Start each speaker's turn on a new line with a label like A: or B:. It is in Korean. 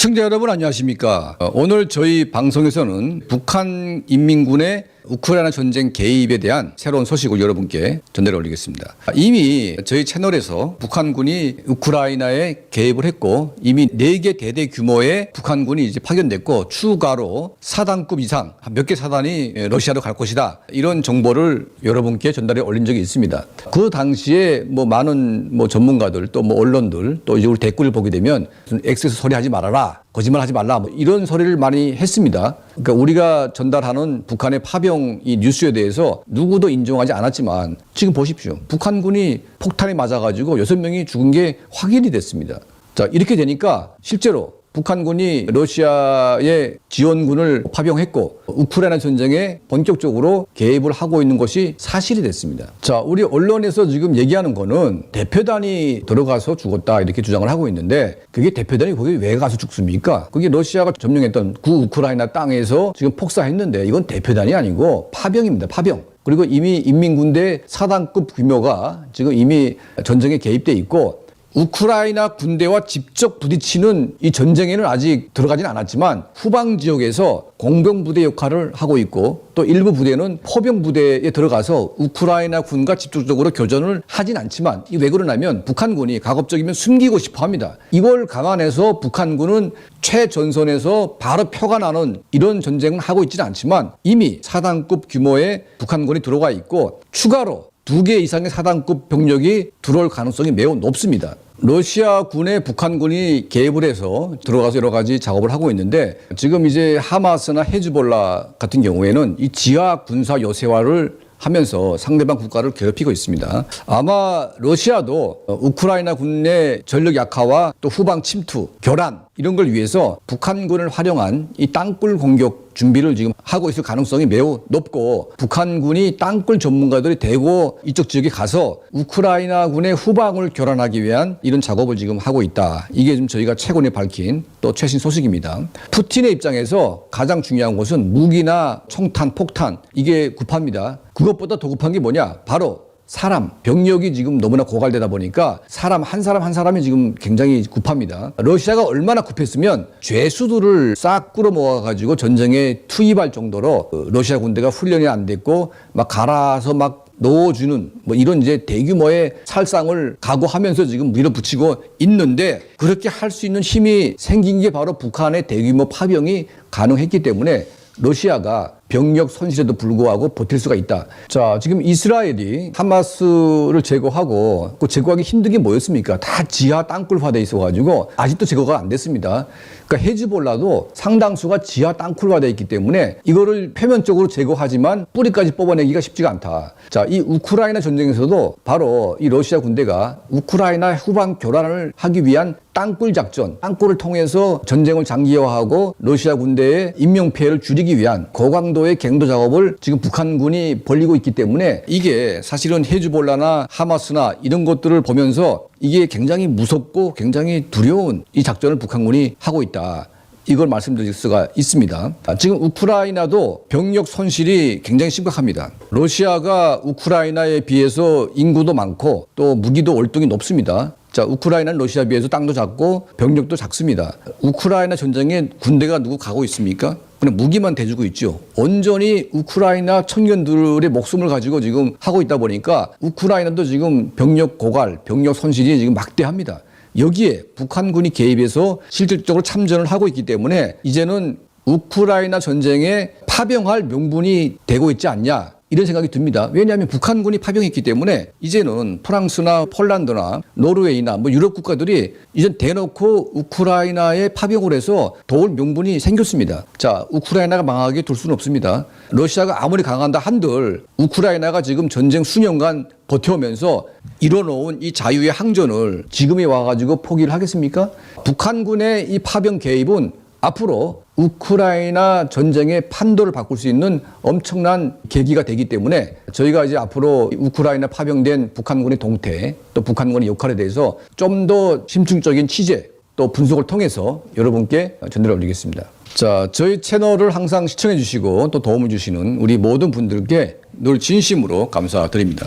A: 시청자 여러분 안녕하십니까? 어, 오늘 저희 방송에서는 북한 인민군의 우크라이나 전쟁 개입에 대한 새로운 소식을 여러분께 전달해 올리겠습니다. 이미 저희 채널에서 북한군이 우크라이나에 개입을 했고 이미 4개 대대 규모의 북한군이 이제 파견됐고 추가로 사단급 이상 몇 개 사단이 러시아로 갈 것이다. 이런 정보를 여러분께 전달해 올린 적이 있습니다. 그 당시에 뭐 많은 뭐 전문가들 또 뭐 언론들 또 우리 댓글을 보게 되면 엑세스 소리 하지 말아라. 거짓말 하지 말라. 뭐 이런 소리를 많이 했습니다. 그러니까 우리가 전달하는 북한의 파병 이 뉴스에 대해서 누구도 인정하지 않았지만 지금 보십시오. 북한군이 폭탄에 맞아가지고 여섯 명이 죽은 게 확인이 됐습니다. 자, 이렇게 되니까 실제로 북한군이 러시아의 지원군을 파병했고 우크라이나 전쟁에 본격적으로 개입을 하고 있는 것이 사실이 됐습니다. 자, 우리 언론에서 지금 얘기하는 거는 대표단이 들어가서 죽었다 이렇게 주장을 하고 있는데 그게 대표단이 거기 왜 가서 죽습니까? 그게 러시아가 점령했던 구 우크라이나 땅에서 지금 폭사했는데 이건 대표단이 아니고 파병입니다. 파병. 그리고 이미 인민군대 사단급 규모가 지금 이미 전쟁에 개입돼 있고 우크라이나 군대와 직접 부딪히는 이 전쟁에는 아직 들어가진 않았지만 후방 지역에서 공병 부대 역할을 하고 있고 또 일부 부대는 포병 부대에 들어가서 우크라이나 군과 직접적으로 교전을 하진 않지만 이 왜 그러냐면 북한군이 가급적이면 숨기고 싶어 합니다. 이걸 감안해서 북한군은 최전선에서 바로 표가 나는 이런 전쟁을 하고 있지는 않지만 이미 사단급 규모의 북한군이 들어가 있고 추가로 두 개 이상의 사단급 병력이 들어올 가능성이 매우 높습니다. 러시아 군에 북한군이 개입을 해서 들어가서 여러 가지 작업을 하고 있는데 지금 이제 하마스나 헤즈볼라 같은 경우에는 이 지하 군사 요새화를 하면서 상대방 국가를 괴롭히고 있습니다. 아마 러시아도 우크라이나 군의 전력 약화와 또 후방 침투, 교란 이런 걸 위해서 북한군을 활용한 이 땅굴 공격 준비를 지금 하고 있을 가능성이 매우 높고 북한군이 땅굴 전문가들이 대고 이쪽 지역에 가서 우크라이나 군의 후방을 교란하기 위한 이런 작업을 지금 하고 있다. 이게 지금 저희가 최근에 밝힌 또 최신 소식입니다. 푸틴의 입장에서 가장 중요한 것은 무기나 총탄, 폭탄 이게 급합니다. 그것보다 더 급한 게 뭐냐? 바로 사람, 병력이 지금 너무나 고갈되다 보니까 사람 한 사람 한 사람이 지금 굉장히 급합니다. 러시아가 얼마나 급했으면 죄수들을 싹 끌어 모아가지고 전쟁에 투입할 정도로 그 러시아 군대가 훈련이 안 됐고 막 갈아서 막 넣어주는 뭐 이런 이제 대규모의 살상을 각오하면서 지금 밀어붙이고 있는데 그렇게 할 수 있는 힘이 생긴 게 바로 북한의 대규모 파병이 가능했기 때문에 러시아가 병력 손실에도 불구하고 버틸 수가 있다. 자, 지금 이스라엘이 하마스를 제거하고 그 제거하기 힘든 게 뭐였습니까? 다 지하 땅굴화돼 있어가지고 아직도 제거가 안 됐습니다. 그러니까 헤즈볼라도 상당수가 지하 땅굴화돼 있기 때문에 이거를 표면적으로 제거하지만 뿌리까지 뽑아내기가 쉽지가 않다. 자, 이 우크라이나 전쟁에서도 바로 이 러시아 군대가 우크라이나 후방 교란을 하기 위한 땅굴 작전, 땅굴을 통해서 전쟁을 장기화하고 러시아 군대의 인명 피해를 줄이기 위한 고강도 의 갱도 작업을 지금 북한군이 벌리고 있기 때문에 이게 사실은 헤즈볼라나 하마스나 이런 것들을 보면서 이게 굉장히 무섭고 굉장히 두려운 이 작전을 북한군이 하고 있다. 이걸 말씀드릴 수가 있습니다. 지금 우크라이나도 병력 손실이 굉장히 심각합니다. 러시아가 우크라이나에 비해서 인구도 많고 또 무기도 월등히 높습니다. 자, 우크라이나는 러시아에 비해서 땅도 작고 병력도 작습니다. 우크라이나 전쟁에 군대가 누구 가고 있습니까? 그냥 무기만 대주고 있죠. 온전히 우크라이나 청년들의 목숨을 가지고 지금 하고 있다 보니까 우크라이나도 지금 병력 고갈, 병력 손실이 지금 막대합니다. 여기에 북한군이 개입해서 실질적으로 참전을 하고 있기 때문에 이제는 우크라이나 전쟁에 파병할 명분이 되고 있지 않냐. 이런 생각이 듭니다. 왜냐하면 북한군이 파병했기 때문에 이제는 프랑스나 폴란드나 노르웨이나 뭐 유럽 국가들이 이제 대놓고 우크라이나에 파병을 해서 도울 명분이 생겼습니다. 자, 우크라이나가 망하게 둘 수는 없습니다. 러시아가 아무리 강한다 한들 우크라이나가 지금 전쟁 수년간 버텨오면서 이뤄놓은 이 자유의 항전을 지금에 와가지고 포기를 하겠습니까? 북한군의 이 파병 개입은 앞으로 우크라이나 전쟁의 판도를 바꿀 수 있는 엄청난 계기가 되기 때문에 저희가 이제 앞으로 우크라이나 파병된 북한군의 동태 또 북한군의 역할에 대해서 좀 더 심층적인 취재 또 분석을 통해서 여러분께 전달해 올리겠습니다. 자, 저희 채널을 항상 시청해 주시고 또 도움을 주시는 우리 모든 분들께 늘 진심으로 감사드립니다.